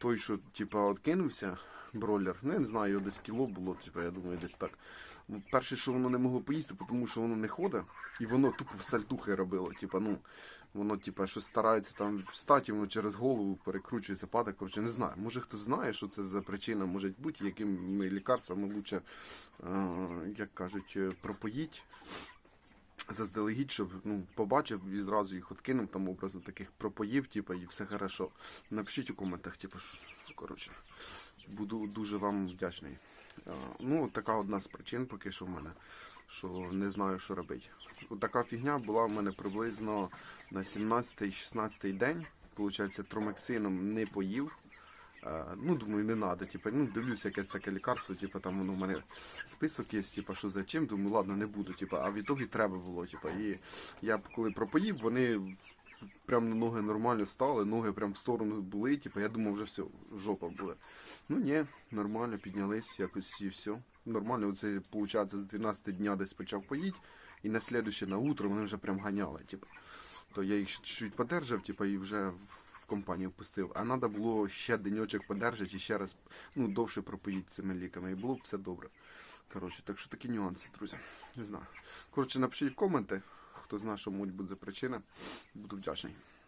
той, що типа откинувся, бройлер, ну я не знаю, його десь кіло було, типа, я думаю, десь так. Ну, Перше, що воно не могло поїсти, тому що воно не ходить, і воно тупо в сальтухи робило. Типа, ну, воно, типа, щось старається там встати, воно через голову перекручується, падає. Коротше, не знаю. Може хтось знає, що це за причина може бути, якими лікарствами лучше, е, як кажуть, е, пропоїть заздалегідь, щоб ну, побачив і зразу їх откинув, там образно таких пропоїв, типу, і все хорошо. Напишіть у коментах, типу, коротше, буду дуже вам вдячний. Ну, така одна з причин поки що в мене, що не знаю, що робити. Така фігня була в мене приблизно на 17-16 день. Получається, тромексином не поїв. Ну, думаю, не треба. Типу, ну, дивлюся, якесь таке лікарство, типу, там воно в мене список є, типу, що за чим, думаю, ладно, не буду. Типу, а в ітогі треба було. Типу, і я коли пропоїв, вони прям на ноги нормально стали, ноги прям в сторону були, типу, я думав, вже все, жопа буде. Ну ні, нормально, піднялись якось і все. Нормально, оце, виходить, з 12 дня десь почав поїти, і на слідуще на утро вони вже прям ганяли. Типу. То я їх чуть подержав, типу, і вже в компанію пустив. А треба було ще денечок подержати і ще раз ну, довше пропоїти цими ліками. І було б все добре. Коротше, так що такі нюанси, друзі. Не знаю. Коротше, напишіть в коменти, хто знає, що можуть бути за причина. Буду вдячний.